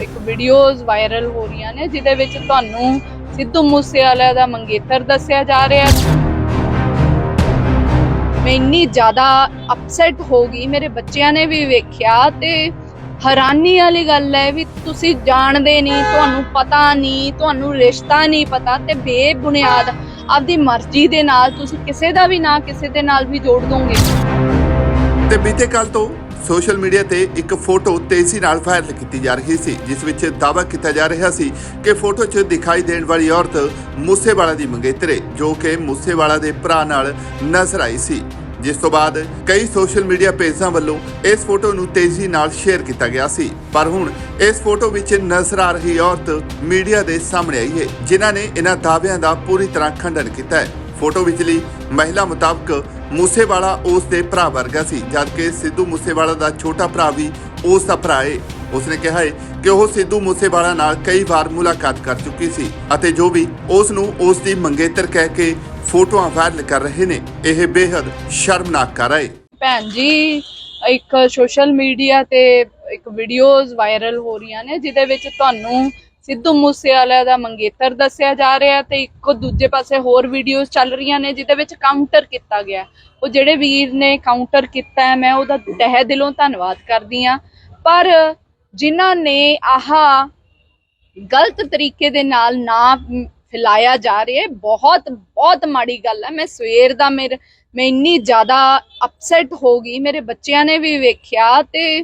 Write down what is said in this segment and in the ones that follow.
ਇੱਕ videos viral ਹੋ ਰਹੀਆਂ ਨੇ, ਜਿਹਦੇ ਵਿੱਚ ਤੁਹਾਨੂੰ ਸਿੱਧੂ ਮੂਸੇਵਾਲਾ ਦਾ ਮੰਗੇਤਰ ਦੱਸਿਆ ਜਾ ਰਿਹਾ ਮੈਂ ਇੰਨੀ ਜ਼ਿਆਦਾ ਅਪਸੈਟ ਹੋ ਗਈ, ਮੇਰੇ ਬੱਚਿਆਂ ਨੇ ਵੀ ਵੇਖਿਆ ਤੇ ਹੈਰਾਨੀ ਵਾਲੀ ਗੱਲ ਹੈ ਵੀ ਤੁਸੀਂ ਜਾਣਦੇ ਨਹੀਂ, ਤੁਹਾਨੂੰ ਪਤਾ ਨਹੀਂ, ਤੁਹਾਨੂੰ ਰਿਸ਼ਤਾ ਨਹੀਂ ਪਤਾ ਤੇ ਬੇਬੁਨਿਆਦ ਆਪਦੀ ਮਰਜ਼ੀ ਦੇ ਨਾਲ ਤੁਸੀਂ ਕਿਸੇ ਦਾ ਵੀ ਨਾ ਕਿਸੇ ਦੇ ਨਾਲ ਵੀ ਜੋੜ ਦੋਗੇ। ਤੇ ਬੀਤੇ ਕੱਲ ਤੋਂ ਸੋਸ਼ਲ ਮੀਡੀਆ ਤੇ ਇੱਕ ਫੋਟੋ ਤੇਜ਼ੀ ਨਾਲ ਵਾਇਰਲ ਕੀਤੀ ਜਾ ਰਹੀ ਸੀ, ਜਿਸ ਵਿੱਚ ਦਾਅਵਾ ਕੀਤਾ ਜਾ ਰਿਹਾ ਸੀ ਕਿ ਫੋਟੋ 'ਚ ਦਿਖਾਈ ਦੇਣ ਵਾਲੀ ਔਰਤ ਮੂਸੇਵਾਲਾ ਦੀ ਮੰਗੇਤਰੇ ਜੋ ਕਿ ਮੂਸੇਵਾਲਾ ਦੇ ਭਰਾ ਨਾਲ ਨਜ਼ਰ ਆਈ ਸੀ। ਜਿਸ ਤੋਂ ਬਾਅਦ ਕਈ ਸੋਸ਼ਲ ਮੀਡੀਆ ਪੇਜਾਂ ਵੱਲੋਂ ਇਸ ਫੋਟੋ ਨੂੰ ਤੇਜ਼ੀ ਨਾਲ ਸ਼ੇਅਰ ਕੀਤਾ ਗਿਆ ਸੀ। ਪਰ ਹੁਣ ਇਸ ਫੋਟੋ ਵਿੱਚ ਨਜ਼ਰ ਆ ਰਹੀ ਔਰਤ ਮੀਡੀਆ ਦੇ ਸਾਹਮਣੇ ਆਈ ਹੈ, ਜਿਨ੍ਹਾਂ ਨੇ ਇਹਨਾਂ ਦਾਅਵਿਆਂ ਦਾ ਪੂਰੀ ਤਰ੍ਹਾਂ ਖੰਡਨ ਕੀਤਾ ਹੈ। ਫੋਟੋ ਵਿਚਲੀ ਮਹਿਲਾ ਮੁਤਾਬਕ ਮੂਸੇਵਾਲਾ ਉਸ ਦੇ ਭਰਾ ਵਰਗਾ ਸੀ, ਜਦਕਿ ਸਿੱਧੂ ਮੂਸੇਵਾਲਾ ਦਾ ਛੋਟਾ ਭਰਾ ਵੀ ਉਸ ਦਾ ਭਰਾ ਹੈ ਉਸਨੇ ਕਿਹਾ ਹੈ ਕਿ ਉਹ ਸਿੱਧੂ ਮੂਸੇਵਾਲਾ ਨਾਲ ਕਈ ਵਾਰ ਮੁਲਾਕਾਤ ਕਰ ਚੁੱਕੀ ਸੀ ਅਤੇ ਜੋ ਵੀ ਉਸ ਨੂੰ ਉਸ ਦੀ ਮੰਗੇਤਰ ਕਹਿ ਕੇ ਫੋਟੋਆਂ ਵਾਇਰਲ ਕਰ ਰਹੇ ਨੇ, ਇਹ ਬੇहद ਸ਼ਰਮਨਾਕ ਕਰ ਹੈ ਭੈਣ ਜੀ, ਇੱਕ ਸੋਸ਼ਲ ਮੀਡੀਆ ਤੇ ਇੱਕ ਵੀਡੀਓਜ਼ ਵਾਇਰਲ ਹੋ ਰਹੀਆਂ ਨੇ, ਜਿਹਦੇ ਵਿੱਚ ਤੁਹਾਨੂੰ ਸਿੱਧੂ ਮੂਸੇਵਾਲਾ ਦਾ ਮੰਗੇਤਰ ਦੱਸਿਆ ਜਾ ਰਿਹਾ ਤੇ ਇੱਕੋ ਦੂਜੇ ਪਾਸੇ ਹੋਰ ਵੀਡੀਓਜ਼ ਚੱਲ ਰਹੀਆਂ ਨੇ ਜਿਹਦੇ ਵਿੱਚ ਕਾਊਂਟਰ ਕੀਤਾ ਗਿਆ ਉਹ ਜਿਹੜੇ ਵੀਰ ਨੇ ਕਾਊਂਟਰ ਕੀਤਾ ਹੈ, ਮੈਂ ਉਹਦਾ ਤਹਿ ਦਿਲੋਂ ਧੰਨਵਾਦ ਕਰਦੀ ਆ ਪਰ ਜਿਨ੍ਹਾਂ ਨੇ ਆਹ ਗਲਤ ਤਰੀਕੇ ਦੇ ਨਾਲ ਨਾ ਫੈਲਾਇਆ ਜਾ ਰਿਹਾ ਹੈ, ਬਹੁਤ ਬਹੁਤ ਮਾੜੀ ਗੱਲ ਹੈ। ਮੈਂ ਸਵੇਰ ਦਾ ਮੇਰੇ, ਮੈਂ ਇੰਨੀ ਜ਼ਿਆਦਾ ਅਪਸੈਟ ਹੋ ਗਈ। ਮੇਰੇ ਬੱਚਿਆਂ ਨੇ ਵੀ ਵੇਖਿਆ ਤੇ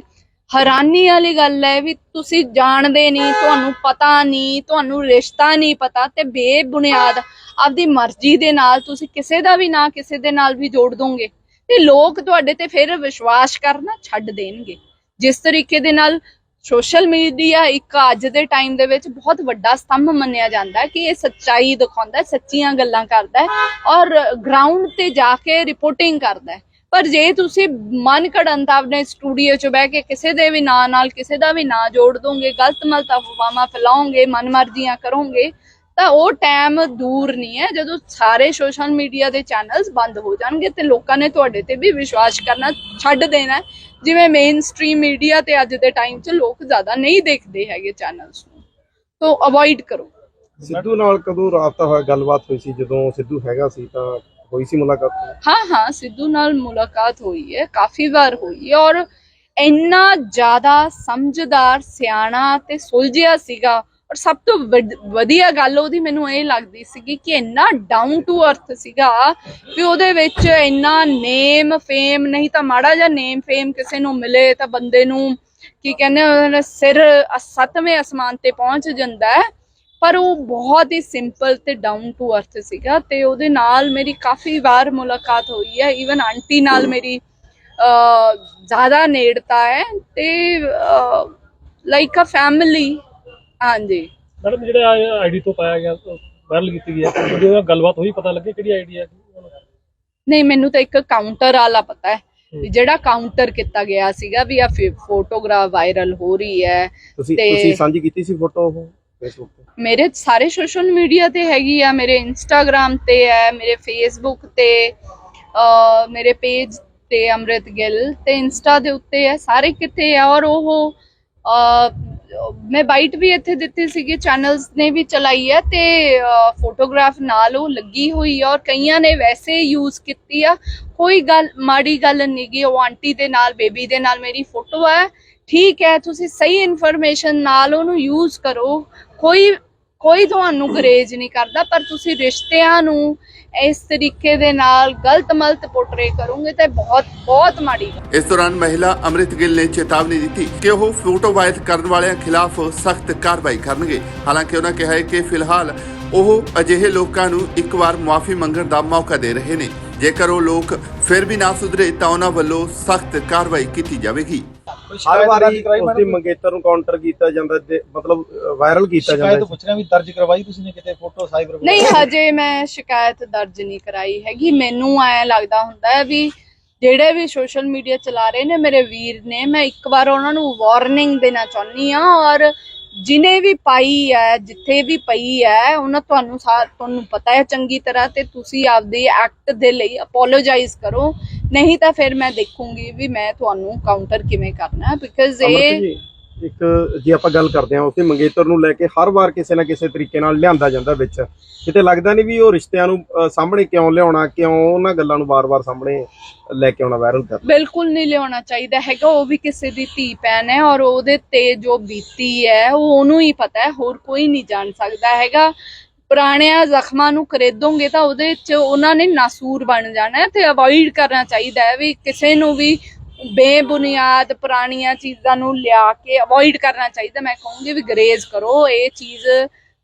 ਹੈਰਾਨੀ ਵਾਲੀ ਗੱਲ ਹੈ ਵੀ ਤੁਸੀਂ ਜਾਣਦੇ ਨਹੀਂ, ਤੁਹਾਨੂੰ ਪਤਾ ਨਹੀਂ, ਤੁਹਾਨੂੰ ਰਿਸ਼ਤਾ ਨਹੀਂ ਪਤਾ ਤੇ ਬੇਬੁਨਿਆਦ ਆਪਦੀ ਮਰਜ਼ੀ ਦੇ ਨਾਲ ਤੁਸੀਂ ਕਿਸੇ ਦਾ ਵੀ ਨਾ ਕਿਸੇ ਦੇ ਨਾਲ ਵੀ ਜੋੜ ਦੋਗੇ ਤੇ ਲੋਕ ਤੁਹਾਡੇ ਤੇ ਫਿਰ ਵਿਸ਼ਵਾਸ ਕਰਨਾ ਛੱਡ ਦੇਣਗੇ। ਜਿਸ ਤਰੀਕੇ ਦੇ ਨਾਲ ਸੋਸ਼ਲ ਮੀਡੀਆ ਇੱਕ ਅੱਜ ਦੇ ਟਾਈਮ ਦੇ ਵਿੱਚ ਬਹੁਤ ਵੱਡਾ ਸਤੰਭ ਮੰਨਿਆ ਜਾਂਦਾ ਹੈ ਕਿ ਇਹ ਸੱਚਾਈ ਦਿਖਾਉਂਦਾ ਹੈ, ਸੱਚੀਆਂ ਗੱਲਾਂ ਕਰਦਾ ਹੈ ਔਰ ਗਰਾਊਂਡ ਤੇ ਜਾ ਕੇ ਰਿਪੋਰਟਿੰਗ ਕਰਦਾ ਹੈ। ਪਰ ਜੇ ਤੁਸੀਂ ਮਨ ਘੜਨ ਤਾਂ ਆਪਣੇ ਸਟੂਡੀਓ 'ਚ ਬਹਿ ਕੇ ਕਿਸੇ ਦੇ ਵੀ ਨਾਂ ਨਾਲ ਕਿਸੇ ਦਾ ਵੀ ਨਾਂ ਜੋੜ ਦੋਗੇ, ਗਲਤ ਮਲਤ ਅਫਵਾਹਾਂ ਫੈਲਾਓਗੇ ਮਨਮਰਜ਼ੀਆਂ ਕਰੋਗੇ, ਤਾਂ ਉਹ ਟਾਈਮ ਦੂਰ ਨਹੀਂ ਹੈ। ਜਦੋਂ ਸਾਰੇ ਸੋਸ਼ਲ ਮੀਡੀਆ ਦੇ ਚੈਨਲਸ ਬੰਦ ਹੋ ਜਾਣਗੇ ਤੇ ਲੋਕਾਂ ਨੇ ਤੁਹਾਡੇ ਤੇ ਵੀ ਵਿਸ਼ਵਾਸ ਕਰਨਾ ਛੱਡ ਦੇਣਾ ਜਿਵੇਂ ਮੇਨ ਸਟ੍ਰੀਮ ਮੀਡੀਆ ਤੇ ਅੱਜ ਦੇ ਟਾਈਮ 'ਚ ਲੋਕ ਜ਼ਿਆਦਾ ਨਹੀਂ ਦੇਖਦੇ ਹੈਗੇ ਚੈਨਲਸ ਨੂੰ। ਤੋਂ ਅਵੋਇਡ ਕਰੋ। ਸਿੱਧੂ ਨਾਲ ਕਦੋਂ ਰਾਬਤਾ ਹੋਇਆ, ਗੱਲਬਾਤ ਹੋਈ ਸੀ? ਜਦੋਂ ਸਿੱਧੂ ਹੈਗਾ ਸੀ ਤਾਂ ਹੋਈ ਸੀ ਮੁਲਾਕਾਤ? ਹਾਂ ਹਾਂ, ਸਿੱਧੂ ਨਾਲ ਮੁਲਾਕਾਤ ਹੋਈ ਹੈ, ਕਾਫੀ ਵਾਰ ਹੋਈ ਹੈ ਔਰ ਇੰਨਾ ਜ਼ਿਆਦਾ ਸਮਝਦਾਰ, ਸਿਆਣਾ ਤੇ ਸੁਲਝਿਆ ਸੀਗਾ ਔਰ ਸਭ ਤੋਂ ਵੱਡ- ਵਧੀਆ ਗੱਲ ਉਹਦੀ ਮੈਨੂੰ ਇਹ ਲੱਗਦੀ ਸੀਗੀ ਕਿ ਇੰਨਾ ਡਾਊਨ ਟੂ ਅਰਥ ਸੀਗਾ ਵੀ ਉਹਦੇ ਵਿੱਚ ਇੰਨਾ ਨੇਮ ਫੇਮ ਨਹੀਂ ਤਾਂ ਮਾੜਾ ਜਿਹਾ ਨੇਮ ਫੇਮ ਕਿਸੇ ਨੂੰ ਮਿਲੇ ਤਾਂ ਬੰਦੇ ਨੂੰ ਕੀ ਕਹਿੰਦੇ ਉਹਦਾ ਸਿਰ ਅ- ਸੱਤਵੇਂ ਅਸਮਾਨ ਤੇ ਪਹੁੰਚ ਜਾਂਦਾ ਹੈ। ਪਰ ਉਹ ਬਹੁਤ ਹੀ ਸਿੰਪਲ ਤੇ ਡਾਊਨ ਟੂ ਅਰਥ ਸੀਗਾ ਤੇ ਉਹਦੇ ਨਾਲ ਮੇਰੀ ਕਾਫੀ ਵਾਰ ਮੁਲਾਕਾਤ ਹੋਈ ਹੈ ਈਵਨ ਆਂਟੀ ਨਾਲ ਮੇਰੀ ਅ ਜ਼ਿਆਦਾ ਨੇੜਤਾ ਹੈ ਤੇ ਲਾਈਕ ਅ ਫੈਮਿਲੀ ਹਾਂਜੀ। ਮੈਡਮ ਜਿਹੜਾ ਆਈਡੀ ਤੋਂ ਪਾਇਆ ਗਿਆ ਵਾਇਰਲ ਕੀਤੀ ਗਈ ਹੈ ਉਹਦੀ ਗੱਲਬਾਤ ਹੋਈ ਪਤਾ ਲੱਗੇ ਕਿਹੜੀ ਆਈਡੀ ਹੈ? ਨਹੀਂ ਮੈਨੂੰ ਤਾਂ ਇੱਕ ਕਾਊਂਟਰ ਵਾਲਾ ਪਤਾ ਹੈ। ਵੀ ਜਿਹੜਾ ਕਾਊਂਟਰ ਕੀਤਾ ਗਿਆ ਸੀਗਾ ਵੀ ਆ ਫੋਟੋਗ੍ਰਾਫ ਵਾਇਰਲ ਹੋ ਰਹੀ ਹੈ ਤੁਸੀਂ ਤੇ- ਤੁਸੀਂ ਸਾਂਝੀ ਕੀਤੀ ਸੀ ਫੋਟੋ ਉਹ? ਫੇਸਬੁੱਕ ਤੇ? ਮੇਰੇ ਸਾਰੇ ਸੋਸ਼ਲ ਮੀਡੀਆ ਤੇ ਹੈਗੀ ਆ, ਮੇਰੇ ਇੰਸਟਾਗ੍ਰam ਤੇ ਹੈ, ਮੇਰੇ ਫੇਸਬੁੱਕ ਤੇ ਮੇਰੇ ਪੇਜ ਤੇ ਅਮਰਿਤ ਗਿੱਲ ਤੇ ਇੰਸਟਾ ਦੇ ਉੱਤੇ ਹੈ, ਸਾਰੇ ਕਿਤੇ ਆ ਔਰ ਉਹ ਮੈਂ ਬਾਈਟ ਵੀ ਇੱਥੇ ਦਿੱਤੀ ਸੀਗੀ ਚੈਨਲਸ ਨੇ ਵੀ ਚਲਾਈ ਹੈ ਤੇ ਫੋਟੋਗ੍ਰਾਫ ਨਾਲ ਉਹ ਲੱਗੀ ਹੋਈ ਹੈ ਔਰ ਕਈਆਂ ਨੇ ਵੈਸੇ ਯੂਜ਼ ਕੀਤੀ ਆ, ਕੋਈ ਗੱਲ, ਮਾੜੀ ਗੱਲ ਨਹੀਂ ਗੀ, ਉਹ ਆਂਟੀ ਦੇ ਨਾਲ, ਬੇਬੀ ਦੇ ਨਾਲ ਮੇਰੀ ਫੋਟੋ ਹੈ ਠੀਕ ਹੈ, ਤੁਸੀਂ ਸਹੀ ਇਨਫੋਰਮੇਸ਼ਨ ਨਾਲ ਉਹਨੂੰ ਯੂਜ਼ ਕਰੋ ਕੋਈ ਕੋਈ ਤੁਹਾਨੂੰ ਗਰੇਜ ਨਹੀਂ ਕਰਦਾ, ਪਰ ਤੁਸੀਂ ਰਿਸ਼ਤਿਆਂ ਨੂੰ ਇਸ ਤਰੀਕੇ ਦੇ ਨਾਲ ਗਲਤ ਮਲਤ ਪੋਰਟਰੇ ਕਰੋਗੇ ਤਾਂ ਬਹੁਤ ਬਹੁਤ ਮਾੜੀ ਇਸ ਦੌਰਾਨ ਮਹਿਲਾ ਅੰਮ੍ਰਿਤ ਗਿੱਲ ਨੇ ਚੇਤਾਵਨੀ ਦਿੱਤੀ ਕਿ ਉਹ ਫੋਟੋ ਵਾਇਰਲ ਕਰਨ ਵਾਲਿਆਂ ਖਿਲਾਫ ਸਖਤ ਕਾਰਵਾਈ ਕਰਨਗੇ। ਹਾਲਾਂਕਿ ਉਹਨਾਂ ਕਿਹਾ ਹੈ ਕਿ ਫਿਲਹਾਲ ਉਹ ਅਜਿਹੇ ਲੋਕਾਂ ਨੂੰ ਇੱਕ ਵਾਰ ਮੁਆਫੀ ਮੰਗਣ ਦਾ ਮੌਕਾ ਦੇ ਰਹੇ ਨੇ। ਜੇਕਰ ਉਹ ਲੋਕ ਫਿਰ ਵੀ ਨਾ ਸੁਧਰੇ ਤਾਂ ਉਹਨਾਂ ਵੱਲੋਂ ਸਖਤ ਕਾਰਵਾਈ ਕੀਤੀ ਜਾਵੇਗੀ। ਹਰ ਵਾਰੀ ਉਸ ਦੀ ਮੰਗੇਤਰ ਨੂੰ ਕਾਊਂਟਰ ਕੀਤਾ ਜਾਂਦਾ ਤੇ ਮਤਲਬ ਵਾਇਰਲ ਕੀਤਾ ਸ਼ਿਕਾਇਤ ਜਾਂਦਾ ਪੁੱਛ ਰਿਹਾ ਵੀ ਦਰਜ ਕਰਵਾਈ ਤੁਸੀਂ ਨੇ ਕਿਤੇ ਫੋਟੋ ਸਾਈਬਰ ਨਹੀਂ ਹਜੇ ਮੈਂ ਸ਼ਿਕਾਇਤ ਦਰਜ ਨਹੀਂ ਕਰਾਈ ਹੈਗੀ। ਮੈਨੂੰ ਐ ਲੱਗਦਾ ਹੁੰਦਾ ਹੈ ਵੀ ਜਿਹੜੇ ਵੀ ਸੋਸ਼ਲ ਮੀਡੀਆ ਚਲਾ ਰਹੇ ਨੇ ਮੇਰੇ ਵੀਰ ਨੇ ਮੈਂ ਇੱਕ ਵਾਰ ਉਹਨਾਂ ਨੂੰ ਵਾਰਨਿੰਗ ਦੇਣਾ ਚਾਹੁੰਦੀ ਆ ਔਰ ਜਿਨੇ ਵੀ ਪਾਈ ਹੈ ਜਿੱਥੇ ਵੀ ਪਈ ਹੈ ਉਹਨਾਂ ਤੁਹਾਨੂੰ ਤੁਹਾਨੂੰ ਪਤਾ ਹੈ ਚੰਗੀ ਤਰ੍ਹਾਂ ਤੇ ਤੁਸੀਂ ਆਪਦੇ ਐਕਟ ਦੇ ਲਈ ਅਪੋਲੋਜਾਈਜ਼ ਕਰੋ। ਨਹੀਂ ਤਾਂ ਫਿਰ ਮੈਂ ਦੇਖੂੰਗੀ ਵੀ ਮੈਂ ਤੁਹਾਨੂੰ ਕਾਊਂਟਰ ਕਿਵੇਂ ਕਰਨਾ ਬਿਕਾਜ਼ ਇਹ ਇੱਕ ਜੇ ਆਪਾਂ ਗੱਲ ਕਰਦੇ ਹਾਂ ਉਸੇ ਮੰਗੇਤਰ ਨੂੰ ਲੈ ਕੇ ਹਰ ਵਾਰ ਕਿਸੇ ਨਾ ਕਿਸੇ ਤਰੀਕੇ ਨਾਲ ਲਿਆਂਦਾ ਜਾਂਦਾ ਵਿੱਚ। ਕਿਤੇ ਲੱਗਦਾ ਨਹੀਂ ਵੀ ਉਹ ਰਿਸ਼ਤਿਆਂ ਨੂੰ ਸਾਹਮਣੇ ਕਿਉਂ ਲਿਆਉਣਾ ਕਿਉਂ ਉਹਨਾਂ ਗੱਲਾਂ ਨੂੰ ਵਾਰ-ਵਾਰ ਸਾਹਮਣੇ ਲੈ ਕੇ ਆਉਣਾ ਵਾਇਰਲ ਕਰਨਾ? ਬਿਲਕੁਲ ਨਹੀਂ ਲਿਆਉਣਾ ਚਾਹੀਦਾ ਹੈਗਾ ਉਹ ਵੀ ਕਿਸੇ ਦੀ ਧੀ ਭੈਣ ਹੈ ਔਰ ਉਹਦੇ ਤੇ ਜੋ ਬੀਤੀ ਹੈ ਉਹ ਉਹਨੂੰ ਹੀ ਪਤਾ ਹੈ ਹੋਰ ਕੋਈ ਨਹੀਂ ਜਾਣ ਸਕਦਾ ਹੈਗਾ। ਪੁਰਾਣਿਆਂ ਜ਼ਖਮਾਂ ਨੂੰ ਖਰੀਦੋਗੇ ਤਾਂ ਉਹਦੇ ਚ ਉਹਨਾਂ ਨੇ ਨਾਸੂਰ ਬਣ ਜਾਣਾ ਹੈ ਤੇ ਅਵੋਇਡ ਕਰਨਾ ਚਾਹੀਦਾ ਹੈ ਵੀ ਕਿਸੇ ਨੂੰ ਵੀ ਬੇਬੁਨਿਆਦ ਪੁਰਾਣੀਆਂ ਚੀਜ਼ਾਂ ਨੂੰ ਲਿਆ ਕੇ ਅਵੋਇਡ ਕਰਨਾ ਚਾਹੀਦਾ। ਮੈਂ ਕਹੂੰਗੀ ਵੀ ਗਰੇਜ਼ ਕਰੋ, ਇਹ ਚੀਜ਼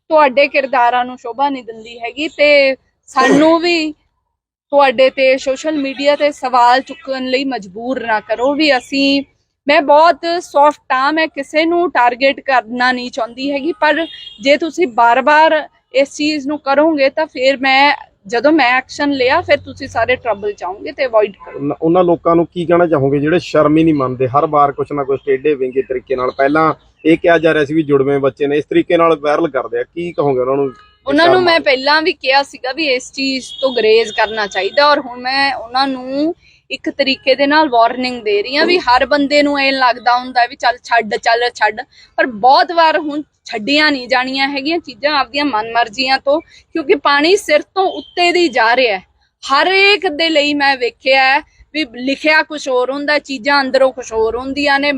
ਤੁਹਾਡੇ ਕਿਰਦਾਰਾਂ ਨੂੰ ਸ਼ੋਭਾ ਨਹੀਂ ਦਿੰਦੀ ਹੈਗੀ ਤੇ ਸਾਨੂੰ ਵੀ ਤੁਹਾਡੇ ਤੇ ਸੋਸ਼ਲ ਮੀਡੀਆ ਤੇ ਸਵਾਲ ਚੁੱਕਣ ਲਈ ਮਜਬੂਰ ਨਾ ਕਰੋ ਵੀ ਅਸੀਂ, ਮੈਂ ਬਹੁਤ ਸੌਫਟ ਆ ਮੈਂ ਕਿਸੇ ਨੂੰ ਟਾਰਗੇਟ ਕਰਨਾ ਨਹੀਂ ਚਾਹੁੰਦੀ ਹੈਗੀ, ਪਰ ਜੇ ਤੁਸੀਂ ਬਾਰ-ਬਾਰ ਇਸ ਚੀਜ਼ ਨੂੰ ਕਰੋਗੇ ਤਾਂ ਫਿਰ ਮੈਂ ਜਦੋਂ ਮੈਂ ਐਕਸ਼ਨ ਲਿਆ ਫਿਰ ਤੁਸੀਂ ਸਾਰੇ ਟਰਬਲ ਚਾਹੋਗੇ ਤੇ ਅਵੋਇਡ ਕਰੋ। ਉਹਨਾਂ- ਉਹਨਾਂ ਲੋਕਾਂ ਨੂੰ ਕੀ ਕਹਿਣਾ ਚਾਹੋਗੇ ਜਿਹੜੇ ਸ਼ਰਮ ਹੀ ਨਹੀਂ ਮੰਨਦੇ? ਹਰ ਵਾਰ ਕੁਛ ਨਾ ਕੁਛ ਟੇਢੇ ਵਿੰਗੇ ਤਰੀਕੇ ਨਾਲ। ਪਹਿਲਾਂ ਇਹ ਕਿਹਾ ਜਾ ਰਿਹਾ ਸੀ ਵੀ ਜੁੜਵੇਂ ਬੱਚੇ ਨੇ ਇਸ ਤਰੀਕੇ ਨਾਲ ਵਾਇਰਲ ਕਰਦੇ ਆ। ਕੀ ਕਹੋਗੇ ਉਹਨਾਂ ਨੂੰ? ਉਹਨਾਂ ਨੂੰ ਮੈਂ ਪਹਿਲਾਂ ਵੀ ਕਿਹਾ ਸੀਗਾ ਵੀ ਇਸ ਚੀਜ਼ ਤੋਂ ਗਰੇਜ਼ ਕਰਨਾ ਚਾਹੀਦਾ ਔਰ ਹੁਣ ਮੈਂ ਉਹਨਾਂ ਨੂੰ ਇੱਕ ਤਰੀਕੇ ਦੇ ਨਾਲ ਵਾਰਨਿੰਗ ਦੇ ਰਹੀ ਹਾਂ ਵੀ ਹਰ ਬੰਦੇ ਨੂੰ ਇਹ ਲੱਗਦਾ ਹੁੰਦਾ ਵੀ ਚੱਲ ਛੱਡ ਚੱਲ ਛੱਡ। ਪਰ ਬਹੁਤ ਵਾਰ ਹੁਣ ਛੱਡੀਆਂ ਨਹੀਂ ਜਾਣੀਆਂ ਹੈਗੀਆਂ ਚੀਜ਼ਾਂ ਆਪਦੀਆਂ ਮਨਮਰਜ਼ੀਆਂ ਤੋਂ, ਕਿਉਂਕਿ ਪਾਣੀ ਸਿਰ ਤੋਂ ਉੱਤੇ ਦੀ ਜਾ ਰਿਹਾ ਹੈ। ਹਰ ਇੱਕ ਦੇ ਲਈ ਮੈਂ ਵੇਖਿਆ ਹੈ ਵੀ ਲਿਖਿਆ ਕੁਝ ਹੋਰ ਹੁੰਦਾ, ਚੀਜ਼ਾਂ ਅੰਦਰੋਂ ਕੁਝ ਹੋਰ ਹੁੰਦੀਆਂ ਨੇ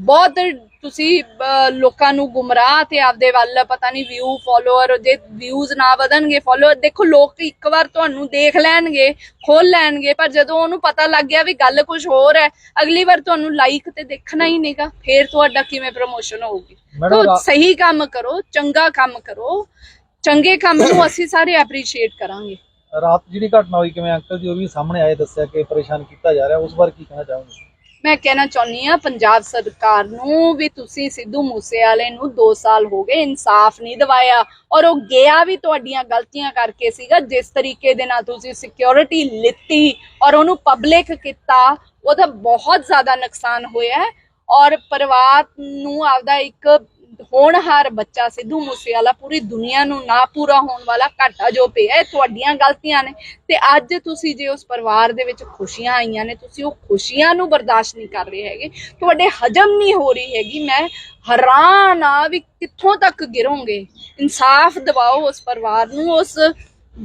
ਬਹੁਤ ਤੁਸੀਂ ਲੋਕਾਂ ਨੂੰ ਗੁੰਮਰਾਹ ਤੇ ਆਪਦੇ ਵੱਲ ਪਤਾ ਨਹੀਂ ਵਿਊ ਫਾਲੋਅਰ ਜੇ ਵਿਊਜ਼ ਨਾ ਵਧਣਗੇ ਫਾਲੋਅਰ ਦੇਖੋ ਲੋਕ ਇੱਕ ਵਾਰ ਤੁਹਾਨੂੰ ਦੇਖ ਲੈਣਗੇ ਖੋਲ ਲੈਣਗੇ ਪਰ ਜਦੋਂ ਉਹਨੂੰ ਪਤਾ ਲੱਗ ਗਿਆ ਵੀ ਗੱਲ ਕੁਝ ਹੋਰ ਹੈ ਅਗਲੀ ਵਾਰ ਤੁਹਾਨੂੰ ਲਾਈਕ ਤੇ ਦੇਖਣਾ ਹੀ ਨਹੀਂਗਾ ਫੇਰ ਤੁਹਾਡਾ ਕਿਵੇਂ ਪ੍ਰਮੋਸ਼ਨ ਹੋਊਗੀ? ਤਾਂ ਸਹੀ ਕੰਮ ਕਰੋ ਚੰਗਾ ਕੰਮ ਕਰੋ ਚੰਗੇ ਕੰਮ ਨੂੰ ਅਸੀਂ ਸਾਰੇ ਐਪਰੀਸ਼ੀਏਟ ਕਰਾਂਗੇ। ਰਾਤ ਜਿਹੜੀ ਘਟਨਾ ਹੋਈ ਕਿਵੇਂ ਅੰਕਲ ਜੀ ਉਹ ਵੀ ਸਾਹਮਣੇ ਆਏ ਦੱਸਿਆ ਕਿ ਪਰੇਸ਼ਾਨ ਕੀਤਾ ਜਾ ਰਿਹਾ ਉਸ ਬਾਰੇ ਕੀ ਕਹਿਣਾ ਚਾਹੋਗੇ? ਮੈਂ ਕਹਿਣਾ ਚਾਹੁੰਦੀ ਆ ਪੰਜਾਬ ਸਰਕਾਰ ਨੂੰ ਵੀ ਤੁਸੀਂ ਸਿੱਧੂ ਮੂਸੇਵਾਲੇ ਨੂੰ 2 ਸਾਲ ਹੋ ਗਏ ਇਨਸਾਫ ਨਹੀਂ ਦਿਵਾਇਆ ਔਰ ਉਹ ਗਿਆ ਵੀ ਤੁਹਾਡੀਆਂ ਗਲਤੀਆਂ ਕਰਕੇ ਸੀਗਾ, ਜਿਸ ਤਰੀਕੇ ਦੇ ਨਾਲ ਤੁਸੀਂ ਸਿਕਿਉਰਿਟੀ ਲਿੱਤੀ ਔਰ ਉਹਨੂੰ ਪਬਲਿਕ ਕੀਤਾ, ਉਹਦਾ ਬਹੁਤ ਜ਼ਿਆਦਾ ਨੁਕਸਾਨ ਹੋਇਆ ਔਰ ਪਰਿਵਾਰ ਨੂੰ ਆਪਦਾ ਇੱਕ ਹੋਣਹਾਰ ਬੱਚਾ ਸਿੱਧੂ ਮੂਸੇਵਾਲਾ ਪੂਰੀ ਦੁਨੀਆ ਨੂੰ ਨਾ ਪੂਰਾ ਹੋਣ ਵਾਲਾ ਘਾਟਾ ਜੋ ਪਿਆ ਇਹ ਤੁਹਾਡੀਆਂ ਗਲਤੀਆਂ ਨੇ। ਤੇ ਅੱਜ ਤੁਸੀਂ ਜੇ ਉਸ ਪਰਿਵਾਰ ਦੇ ਵਿੱਚ ਖੁਸ਼ੀਆਂ ਆਈਆਂ ਨੇ, ਤੁਸੀਂ ਉਹ ਖੁਸ਼ੀਆਂ ਨੂੰ ਬਰਦਾਸ਼ਤ ਨਹੀਂ ਕਰ ਰਹੇ ਹੈਗੇ। ਤੁਹਾਡੇ ਹਜਮ ਨਹੀਂ ਹੋ ਰਹੀ ਹੈਗੀ। ਮੈਂ ਹੈਰਾਨ ਆ ਵੀ ਕਿੱਥੋਂ ਤੱਕ ਗਿਰੋਗੇ। ਇਨਸਾਫ ਦਿਵਾਓ ਉਸ ਪਰਿਵਾਰ ਨੂੰ, ਉਸ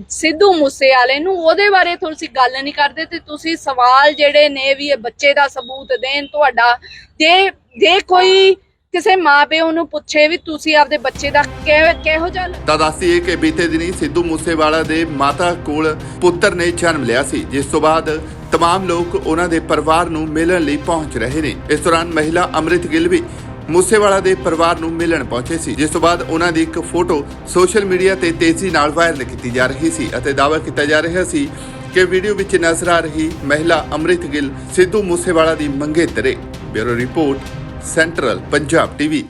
ਸਿੱਧੂ ਮੂਸੇਵਾਲੇ ਨੂੰ। ਉਹਦੇ ਬਾਰੇ ਤੁਸੀਂ ਗੱਲ ਨਹੀਂ ਕਰਦੇ ਤੇ ਤੁਸੀਂ ਸਵਾਲ ਜਿਹੜੇ ਨੇ ਵੀ ਇਹ ਬੱਚੇ ਦਾ ਸਬੂਤ ਦੇਣ, ਤੁਹਾਡਾ ਜੇ ਜੇ ਕੋਈ ਕਿਸੇ ਮਾਪਿਓ ਨੂੰ ਪੁੱਛੇ ਵੀ ਤੁਸੀਂ ਆਪਦੇ ਬੱਚੇ ਦਾ ਕਿਹੋ ਕਿਹੋ ਜਿਹਾ ਤਾਂ ਦੱਸੀਏ ਕਿ ਬੀਤੇ ਦਿਨੀ ਸਿੱਧੂ ਮੂਸੇਵਾਲਾ ਦੇ ਮਾਤਾ ਕੋਲ ਪੁੱਤਰ ਨੇ ਜਨਮ ਲਿਆ ਸੀ ਜਿਸ ਤੋਂ ਬਾਅਦ तमाम ਲੋਕ ਉਹਨਾਂ ਦੇ ਪਰਿਵਾਰ ਨੂੰ ਮਿਲਣ ਲਈ ਪਹੁੰਚ ਰਹੇ ਨੇ ਇਸ ਦੌਰਾਨ ਮਹਿਲਾ ਅੰਮ੍ਰਿਤ ਗਿੱਲ ਵੀ ਮੂਸੇਵਾਲਾ ਦੇ ਪਰਿਵਾਰ ਨੂੰ ਮਿਲਣ ਪਹੁੰਚੇ ਸੀ ਜਿਸ ਤੋਂ ਬਾਅਦ ਉਹਨਾਂ ਦੀ ਇੱਕ ਫੋਟੋ ਸੋਸ਼ਲ ਮੀਡੀਆ ਤੇ ਤੇਜ਼ੀ ਨਾਲ ਵਾਇਰਲ ਕੀਤੀ ਜਾ ਰਹੀ ਸੀ ਅਤੇ ਦਾਅਵਾ ਕੀਤਾ ਜਾ ਰਿਹਾ ਸੀ ਕਿ ਵੀਡੀਓ ਵਿੱਚ ਨਜ਼ਰ ਆ ਰਹੀ ਮਹਿਲਾ ਅੰਮ੍ਰਿਤ ਗਿੱਲ ਸਿੱਧੂ ਮੂਸੇਵਾਲਾ ਦੀ ਮੰਗੇਤਰ ਹੈ bureau report central Punjab TV